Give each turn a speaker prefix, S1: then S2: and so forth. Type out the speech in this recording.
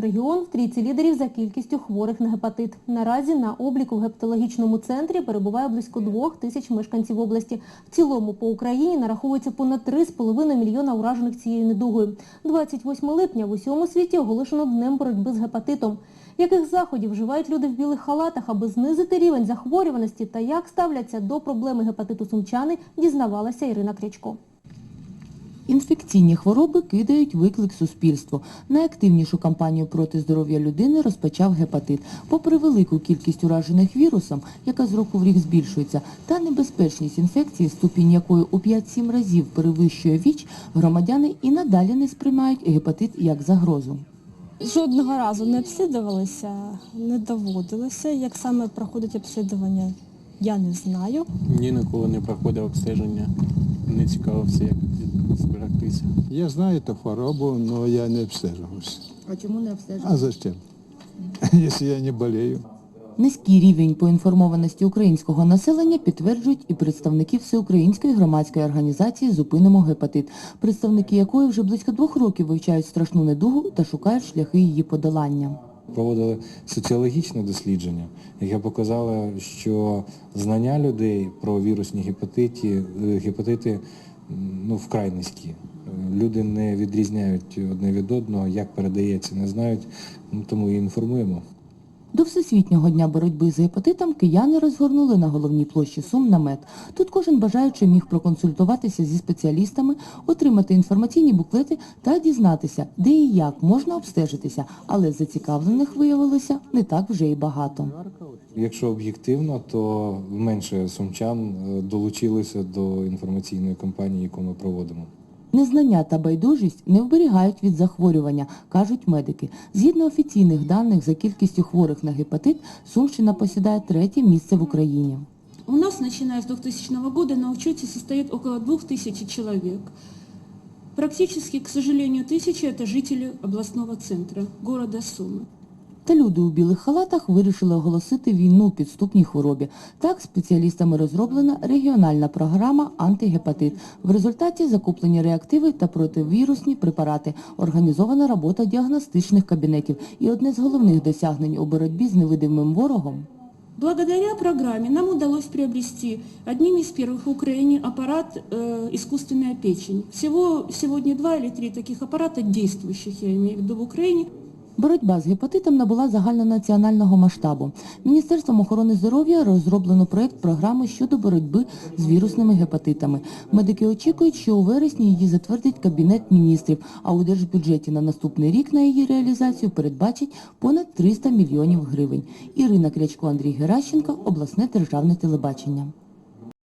S1: Регіон в трійці лідерів за кількістю хворих на гепатит. Наразі на обліку в гептологічному центрі перебуває близько двох тисяч мешканців області. В цілому по Україні нараховується понад 3,5 мільйона уражених цією недугою. 28 липня в усьому світі оголошено Днем боротьби з гепатитом. Яких заходів вживають люди в білих халатах, аби знизити рівень захворюваності та як ставляться до проблеми гепатиту сумчани, дізнавалася Ірина Крячко.
S2: Інфекційні хвороби кидають виклик суспільству. Найактивнішу кампанію проти здоров'я людини розпочав гепатит. Попри велику кількість уражених вірусом, яка з року в рік збільшується, та небезпечність інфекції, ступінь якої у 5-7 разів перевищує ВІЧ, громадяни і надалі не сприймають гепатит як загрозу.
S3: Жодного разу не обслідувалися, не доводилося. Як саме проходить обслідування, я не знаю.
S4: Ні, ніколи не проходив обстеження, не цікавився, як зберегтися.
S5: Я знаю ту хворобу, но я не обстеживался.
S2: А чому не обстежують?
S5: А зачем? Если я не болею.
S2: Низький рівень поінформованості українського населення підтверджують і представники Всеукраїнської громадської організації «Зупинимо гепатит», представники якої вже близько двох років вивчають страшну недугу та шукають шляхи її подолання.
S6: Проводили соціологічне дослідження, яке показало, що знання людей про вірусні е, гепатити м, ну, вкрай низькі. Е, Люди не відрізняють одне від одного, як передається, не знають, ну, тому і інформуємо.
S2: До Всесвітнього дня боротьби з гепатитом кияни розгорнули на головній площі Сум намет. Тут кожен бажаючий міг проконсультуватися зі спеціалістами, отримати інформаційні буклети та дізнатися, де і як можна обстежитися, але зацікавлених виявилося не так вже й багато.
S6: Якщо об'єктивно, то менше сумчан е, долучилися до інформаційної кампанії, яку ми проводимо.
S2: Незнання та байдужість не вберігають від захворювання, кажуть медики. Згідно офіційних даних за кількістю хворих на гепатит, Сумщина посідає третє місце в Україні.
S7: У нас, начиная с 2000 года, на учете состоит около 2000 человек. Практически, к сожалению, тысячи – это жители областного центра, города Сумы.
S2: Та люди у білих халатах вирішили оголосити війну підступній хворобі. Так, спеціалістами розроблена регіональна програма «Антигепатит». В результаті закуплені реактиви та противірусні препарати, організована робота діагностичних кабінетів і одне з головних досягнень у боротьбі з невидимим ворогом
S7: Благодаря программе нам удалось приобрести одним из первых в Украине аппарат э, «Искусственная печень». Всего сегодня два или три таких аппарата действующих, я имею в виду, в Украине.
S2: Боротьба з гепатитом набула загальнонаціонального масштабу. Міністерством охорони здоров'я розроблено проєкт програми щодо боротьби з вірусними гепатитами. Медики очікують, що у вересні її затвердить Кабінет міністрів, а у держбюджеті на наступний рік на її реалізацію передбачить понад 300 мільйонів гривень. Ірина Крячко, Андрій Геращенко, обласне державне телебачення.